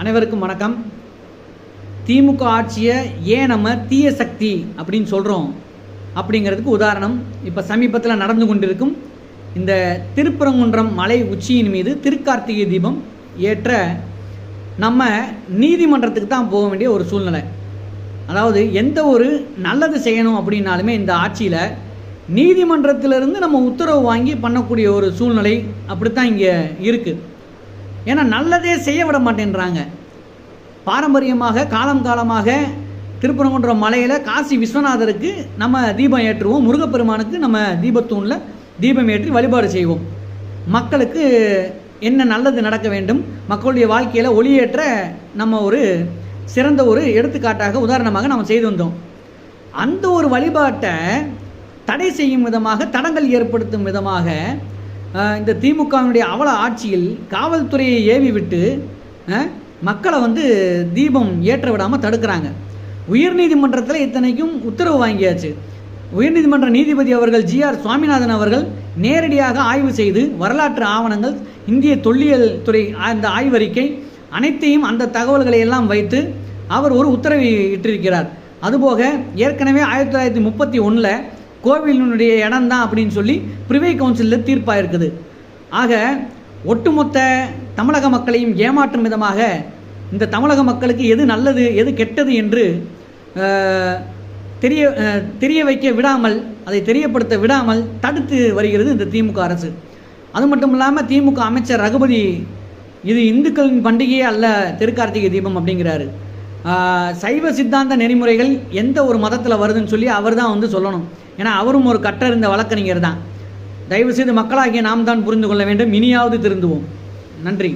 அனைவருக்கும் வணக்கம். திமுக ஆட்சியை ஏன் நம்ம தீய சக்தி அப்படின்னு சொல்கிறோம் அப்படிங்கிறதுக்கு உதாரணம் இப்போ சமீபத்தில் நடந்து கொண்டிருக்கும் இந்த திருப்பரங்குன்றம் மலை உச்சியின் மீது திருக்கார்த்திகை தீபம் ஏற்ற நம்ம நீதிமன்றத்துக்கு தான் போக வேண்டிய ஒரு சூழ்நிலை. அதாவது எந்த ஒரு நல்லது செய்யணும் அப்படின்னாலுமே இந்த ஆட்சியில் நீதிமன்றத்திலிருந்து நம்ம உத்தரவு வாங்கி பண்ணக்கூடிய ஒரு சூழ்நிலை அப்படித்தான் இங்கே இருக்குது ஏன்னா நல்லதே செய்ய விட மாட்டேன்றாங்க. பாரம்பரியமாக காலம் காலமாக திருப்பரங்குன்ற மலையில் காசி விஸ்வநாதருக்கு நம்ம தீபம் ஏற்றுவோம். முருகப்பெருமானுக்கு நம்ம தீபத்தூணில் தீபம் ஏற்றி வழிபாடு செய்வோம். மக்களுக்கு என்ன நல்லது நடக்க வேண்டும் மக்களுடைய வாழ்க்கையில் ஒளியேற்ற நம்ம ஒரு சிறந்த ஒரு எடுத்துக்காட்டாக உதாரணமாக நம்ம செய்து வந்தோம். அந்த ஒரு வழிபாட்டை தடை செய்யும் விதமாக தடங்கள் ஏற்படுத்தும் விதமாக இந்த திமுகவினுடைய அவல ஆட்சியில் காவல்துறையை ஏவி விட்டு மக்களை வந்து தீபம் ஏற்ற விடாமல் தடுக்கிறாங்க. உயர்நீதிமன்றத்தில் இத்தனைக்கும் உத்தரவு வாங்கியாச்சு. உயர்நீதிமன்ற நீதிபதி அவர்கள் ஜிஆர் சுவாமிநாதன் அவர்கள் நேரடியாக ஆய்வு செய்து வரலாற்று ஆவணங்கள் இந்திய தொல்லியல் துறை அந்த ஆய்வறிக்கை அனைத்தையும் அந்த தகவல்களை எல்லாம் வைத்து அவர் ஒரு உத்தரவை இட்டிருக்கிறார். அதுபோக ஏற்கனவே ஆயிரத்தி தொள்ளாயிரத்தி முப்பத்தி ஒன்றில் கோவிலினுடைய இடம் தான் அப்படின்னு சொல்லி பிரிவை கவுன்சிலில் தீர்ப்பாயிருக்குது. ஆக ஒட்டுமொத்த தமிழக மக்களையும் ஏமாற்றும் விதமாக இந்த தமிழக மக்களுக்கு எது நல்லது எது கெட்டது என்று தெரிய தெரிய வைக்க விடாமல் அதை தெரியப்படுத்த விடாமல் தடுத்து வருகிறது இந்த திமுக அரசு. அது மட்டும் இல்லாமல் திமுக அமைச்சர் ரகுபதி இது இந்துக்களின் பண்டிகையே அல்ல திருக்கார்த்திகை தீபம் அப்படிங்கிறாரு. சைவ சித்தாந்த நெறிமுறைகள் எந்த ஒரு மதத்தில் வருதுன்னு சொல்லி அவர் தான் வந்து சொல்லணும். ஏன்னா அவரும் ஒரு கற்றறிந்த வழக்கறிஞர் தான் தயவுசெய்து மக்களாகிய நாம் தான் புரிந்து கொள்ள வேண்டும். இனியாவது திருந்துவோம். நன்றி.